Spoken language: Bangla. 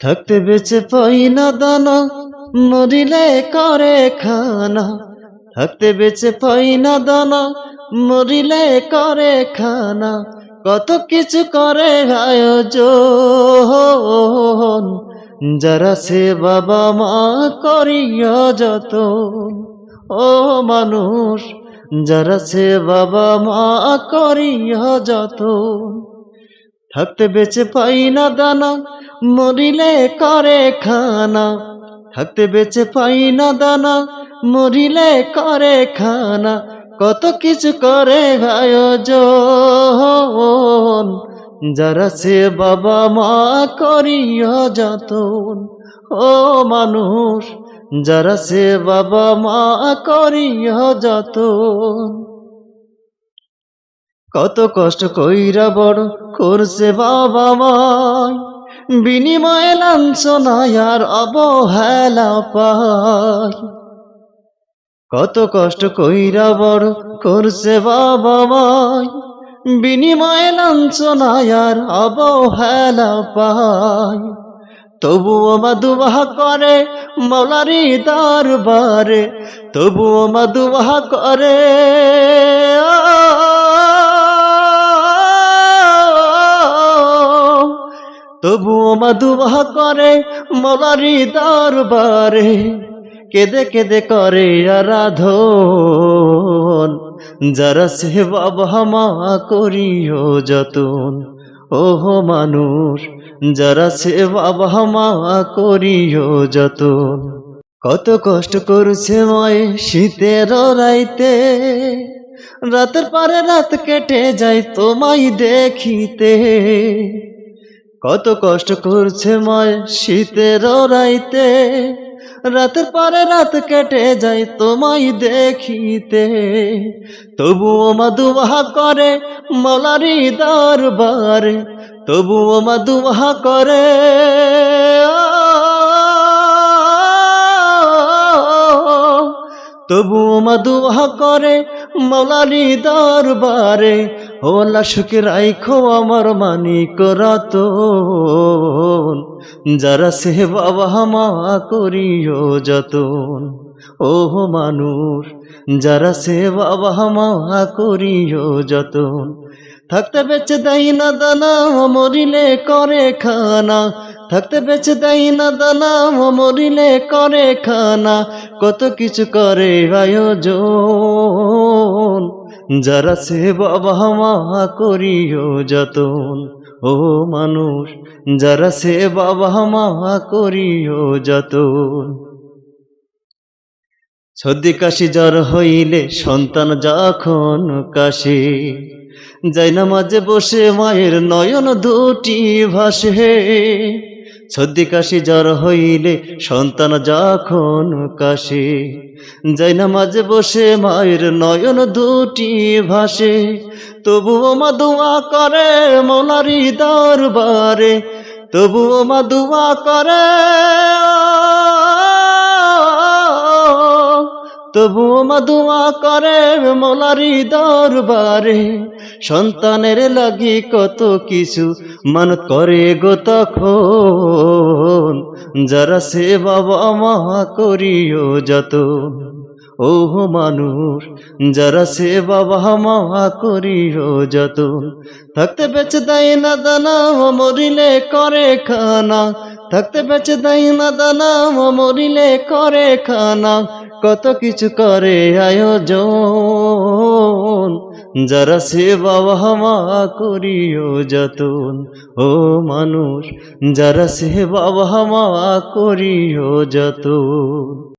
থাকতে বেঁচে পাই না দানা, মরিলে করে খানা। থাকতে বেঁচে পাই না দানা, মরিলে করে খানা। কত কিছু করে আয়োজন, যারা সে বাবা মা করিয়া যত। ও মানুষ, যারা সে বাবা মা করিয়া যত। থাকতে বেঁচে পাই না দানা, মরিলে করে খানা। থাকতে বেঁচে পাই না দানা, মরিলে করে খানা। কত কিছু করে আয়োজন যারা সে বাবা মা করিয়া যতন। ও মানুষ, যারা সে বাবা মা করিয়া যতন। কত কষ্ট কইরা বড় করছে বাবা মায় বিনিময়ে লাঞ্ছনায় আর অবহেলা পায়। কত কষ্ট কইরা বড় করছে বাবা মায় বিনিময়ে লাঞ্ছনায় আর অবহেলা পায়। তবুও মাদুবাহ করে মলারি দরবারে, তবুও মাদুবাহ করে। তবুও মাদুবাহ করে মলারি দরবারে। কেদে কেদে করে আরাধন। যারা সে বাবা মা করিও যতন। ওহ মানুষ, যারা সে বাবা মা করিও যতন। কত কষ্ট করছে ময়ে শীতের রাইতে। রাতের পরে রাত কেটে যায় তোমায় দেখিতে। কত কষ্ট করছে ময় শীতের রাইতে। রাতের পরে রাত কেটে যায় তোমায় দেখিতে। তবুও মাদুবাহা করে মলারি দরবারে। তবুও মাদুবাহা করে। তবুও মাদুবাহা করে মলারি দরবারে। ওলা সুখে রাইখো আমার মানিক রতন যারা সে বাবা মা করিও যতন। ওহ মানুষ, যারা সে বাবা মা করিও যতন। থাকতে বেঁচে দেয় না দানা, মরিলে করে খানা। থাকতে বেঁচে দেয় না দানা, মরিলে করে খানা। কত কিছু করে আয়োজন। যারা সে বাবা মা করিও যতন, ও মানুষ, যারা সে বাবা মা করিও যতন। সর্দি কাশি জ্বর হইলে সন্তান যখন কাশে যাই না মাঝে বসে মায়ের নয়ন দুটি ভাসে। সর্দি কাশি জ্বর হইলে সন্তান যখন কাশে, যাই না মাঝে বসে, মায়ের নয়ন দুটি ভাসে, তবুও মা দোয়া করে মোলারি দরবারে, তবুও মা দোয়া করে তবুও মা দোয়া করে মোলারি দরবারে, সন্তানের লাগি কত কিছু মান করে গো তখন। যারা সে বাবা মা করিও যতন। ওহ মানুষ, যারা সে বাবা মা করিও যতন। থাকতে বেঁচে দেয় না দানা মরিলে করে খানা। থাকতে বেঁচে দেয় না দানা মরিলে করে খানা। কত কিছু করে আয়োজন, যারা সে বাবা মা করিও যতন। ও মানুষ, যারা সে বাবা মা করিও যতন।